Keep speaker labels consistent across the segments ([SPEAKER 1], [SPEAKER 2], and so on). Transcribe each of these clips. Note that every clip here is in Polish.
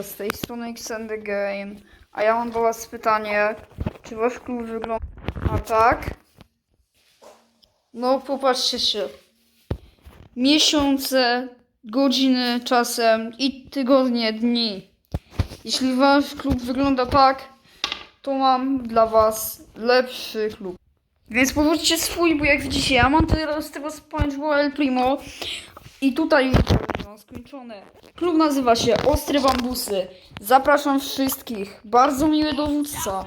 [SPEAKER 1] Z tej strony Xander Game, a ja mam do was pytanie, czy wasz klub wygląda tak? No popatrzcie się. Miesiące, godziny czasem i tygodnie, dni. Jeśli wasz klub wygląda tak, to mam dla was lepszy klub. Więc powróćcie swój, bo jak widzicie, ja mam teraz tego SpongeBob El Primo i tutaj skończone. Klub nazywa się Ostre Bambusy. Zapraszam wszystkich. Bardzo miły dowódca.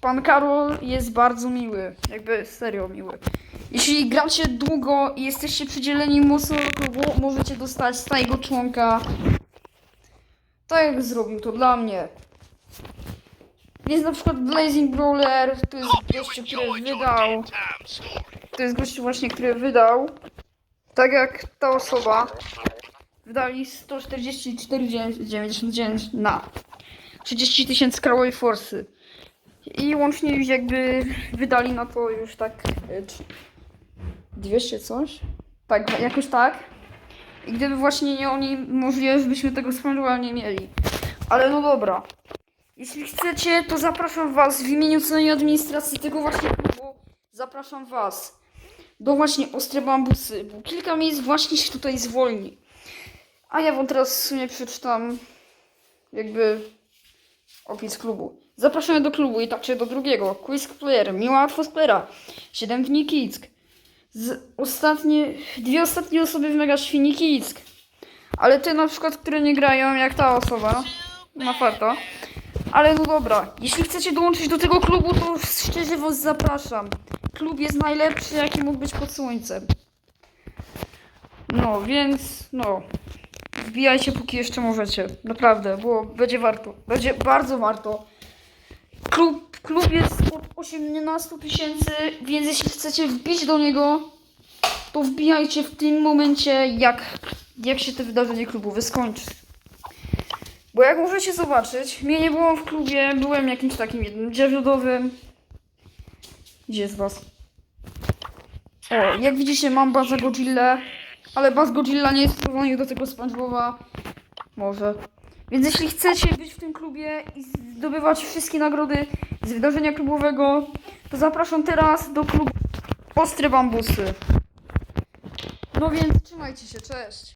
[SPEAKER 1] Pan Karol jest bardzo miły. Jakby serio miły. Jeśli gracie długo i jesteście przydzieleni mocno do klubu, możecie dostać stajego członka. Tak jak zrobił to dla mnie. Jest na przykład Blazing Brawler, to jest gościu, który wydał. To jest gościu właśnie, który wydał. Tak jak ta osoba. Wydali 144,99 na 30 tysięcy krałowej forsy. I łącznie już jakby wydali na to już tak e, trz- 200 coś. Tak, jakoś tak. I gdyby właśnie nie oni, możliwe, byśmy tego spędzła nie mieli. Ale no dobra. Jeśli chcecie, to zapraszam was w imieniu całej administracji tego właśnie klubu. Zapraszam was do właśnie Ostre Bambusy, bo kilka miejsc właśnie się tutaj zwolni. A ja wam teraz w sumie przeczytam jakby opis klubu. Zapraszamy do klubu i także do drugiego. Quiz Player, miła atmosfera, 7 dni Kick. Z ostatnie, dwie ostatnie osoby w Mega Świni Kick. Ale te na przykład, które nie grają, jak ta osoba, ma farta. Ale no dobra, jeśli chcecie dołączyć do tego klubu, to szczerze was zapraszam. Klub jest najlepszy, jaki mógł być pod słońcem. No, więc no. Wbijajcie póki jeszcze możecie. Naprawdę, bo będzie warto. Będzie bardzo warto. Klub, klub jest od 18 tysięcy, więc jeśli chcecie wbić do niego, to wbijajcie w tym momencie, jak, jak się to wydarzenie klubowe skończy. Bo jak możecie zobaczyć, mnie nie było w klubie, byłem jakimś takim jednym dziawiodowym. Gdzie jest was? O, jak widzicie mam bazę Godzilla, ale baz Godzilla nie jest porównany do tego SpongeBoba. Może. Więc jeśli chcecie być w tym klubie i zdobywać wszystkie nagrody z wydarzenia klubowego, to zapraszam teraz do klubu Ostre Bambusy. No więc trzymajcie się, cześć.